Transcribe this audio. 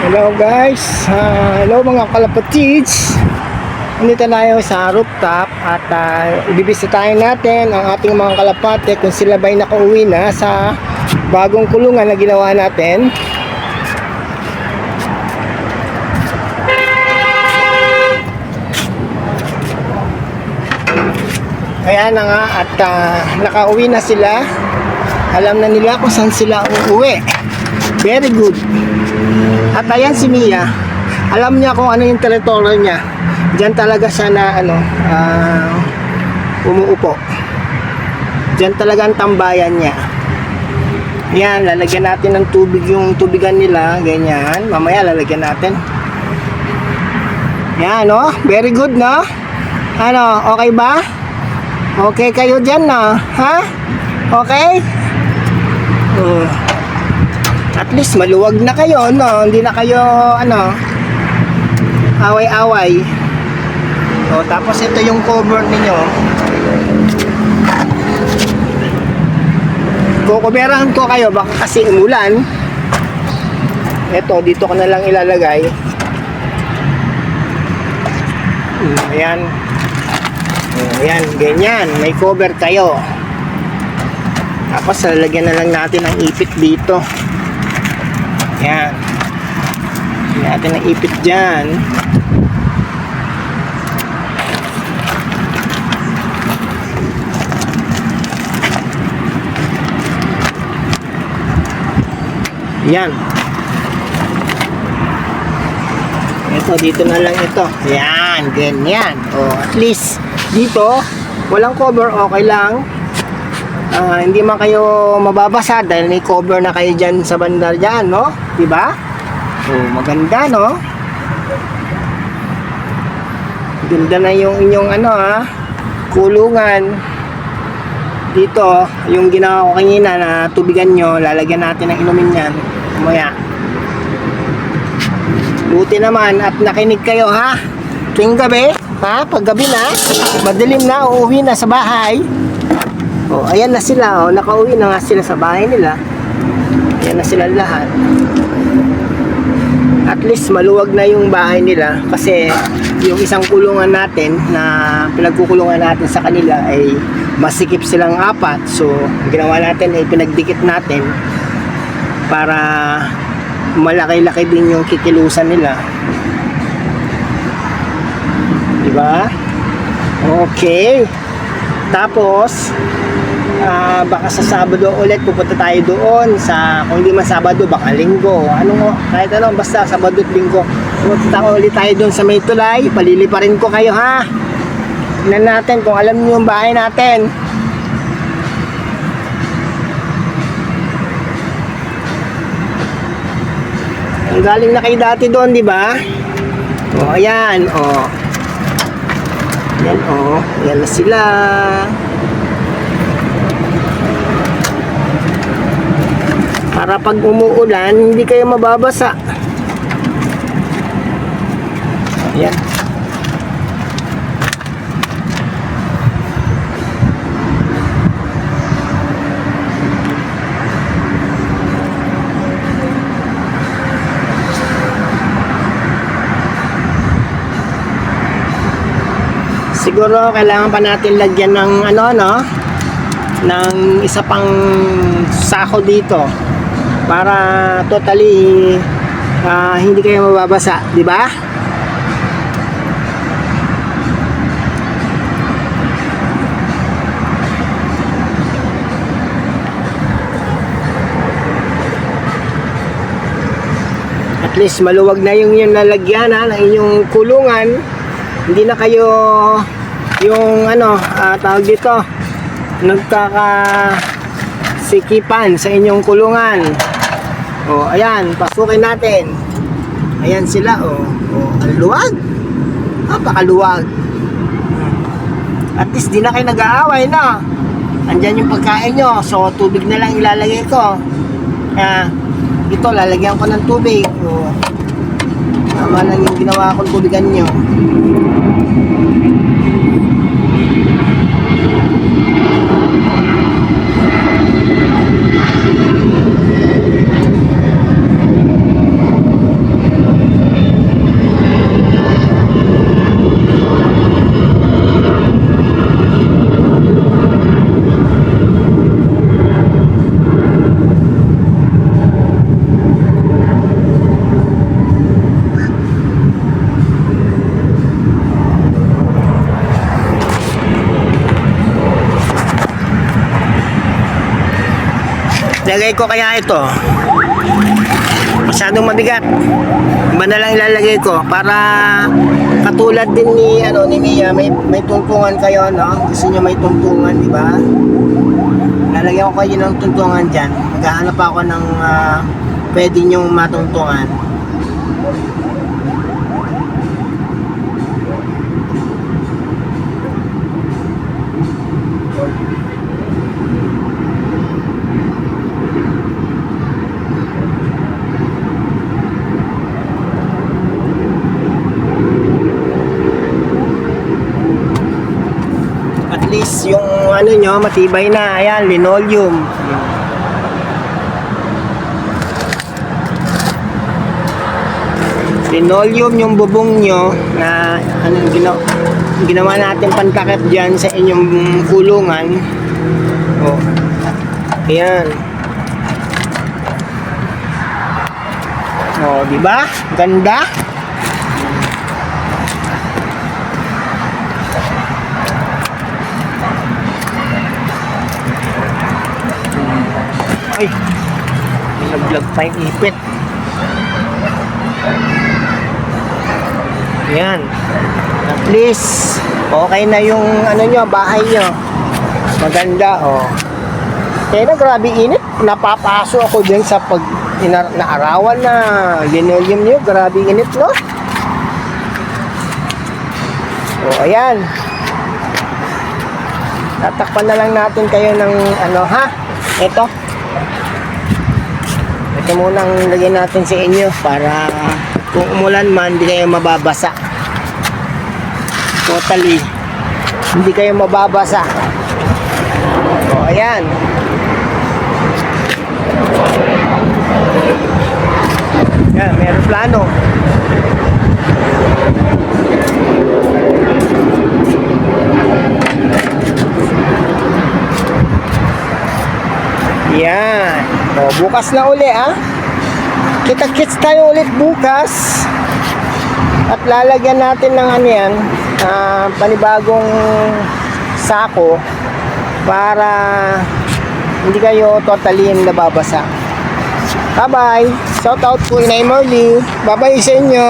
Hello guys, Ah, hello mga kalapatids. Nandito tayo sa rooftop at uh, ibibisitahin natin ang ating mga kalapate kung sila ba'y nakauwi na sa bagong kulungan na ginawa natin. Kaya na nga at ah, nakauwi na sila. Alam na nila kung saan sila uuwi. Very good at ayan si Mia. Alam niya kung ano yung teritoryo niya. Diyan talaga siya na ano, ah, umuupo. Diyan talaga ang tambayan niya. Yan, lalagyan natin ng tubig yung tubigan nila, ganyan. Mamaya lalagyan natin. Yan, no? Very good, no? Ano, okay ba? Okay kayo dyan, no? Ha? Okay? Oh. At least maluwag na kayo, no? Hindi na kayo, ano, away-away. O, tapos ito yung cover ninyo. Kukuberahan ko kayo, baka kasi umulan. Ito, dito ko na lang ilalagay. Hmm, Ayan. Hmm, Ayan, ganyan. May cover kayo. Tapos, lalagyan na lang natin ang ipit dito. Yan. Lagyan natin ang ipit dyan. Yan. Ito, dito na lang ito. Yan, ganyan. O, at least, dito, walang cover, okay lang. Ah, hindi man kayo mababasa dahil may cover na kayo dyan sa banda dyan, no? Diba? Oh, maganda, no? Ganda na yung inyong ano, ha? Kulungan. Dito, yung ginawa ko kanina na tubigan nyo, lalagyan natin ng inumin yan. Kumaya. Buti naman at nakinig kayo, ha? Tuwing gabi, ha? Pag gabi na, madilim na, uuwi na sa bahay. Oh, ayan na sila, oh. Nakauwi na nga sila sa bahay nila. Ayan na sila lahat. At least maluwag na yung bahay nila kasi yung isang kulungan natin na pinagkukulungan natin sa kanila ay masikip silang apat. So, ginawa natin ay pinagdikit natin para malaki-laki din yung kikilusan nila. Diba? Okay. Tapos, ah baka sa Sabado ulit pupunta tayo doon sa kung hindi man Sabado baka Linggo. Ano mo kahit ano basta Sabado at Linggo. Pupunta ulit tayo doon sa may tulay. Paliliparin ko kayo ha? Tingnan natin kung alam niyo yung bahay natin. Ang galing na kayo dati doon di ba? O ayan o yan o yan na sila para pag umuulan hindi kayo mababasa. Yan siguro kailangan pa natin lagyan ng ano no? Ng isa pang sako dito para totally ah, hindi kayo mababasa, di ba? At least maluwag na yung yung lalagyan ha, ng inyong kulungan. Hindi na kayo yung ano, ah, tawag dito, nagkaka sikipan sa inyong kulungan. O, ayan, pasukin natin. Ayan sila, o. O, ang luwag. Napakaluwag. At least, di na kayo nag-aaway, no? Andyan yung pagkain nyo. So, tubig na lang ilalagay ko. Kaya, ito, lalagyan ko ng tubig. O, tama lang yung ginawa kong tubigan nyo. Ilalagay ko kaya ito? Masyadong mabigat. Iba na lang ilalagay ko para katulad din ni ano ni Mia, may may tungtungan kayo, no? Gusto niyo may tungtungan, di ba? Lalagyan ko kayo ng tungtungan diyan. Maghahanap ako ng ah, pwede niyong matungtungan. At least yung ano nyo, matibay na. Ayan, linoleum. Linoleum yung bubong nyo na ano ginawa, ginawa natin pantakip dyan sa inyong kulungan. Oh. Ayan. Oh, di ba? Ganda. Ay, naglag pa yung ipit. Yan. At least, okay na yung ano nyo, bahay nyo. Maganda, oh. Kaya na grabe init. Napapaso ako dyan sa pag ina, naarawan na linoleum nyo. Grabe init, no? Oh, ayan. Tatakpan na lang natin kayo ng ano, ha? Ito. Ito muna ang lagyan natin sa inyo para kung umulan man, hindi kayo mababasa. Totally. Hindi kayo mababasa. O, ayan. Yan, meron plano. Yan. O, bukas na uli, ha? Kita-kits tayo ulit bukas. At lalagyan natin ng ano yan, ah, panibagong sako para hindi kayo totally nababasa. Bye-bye! Shout out po Inay Marley. Bye-bye sa inyo!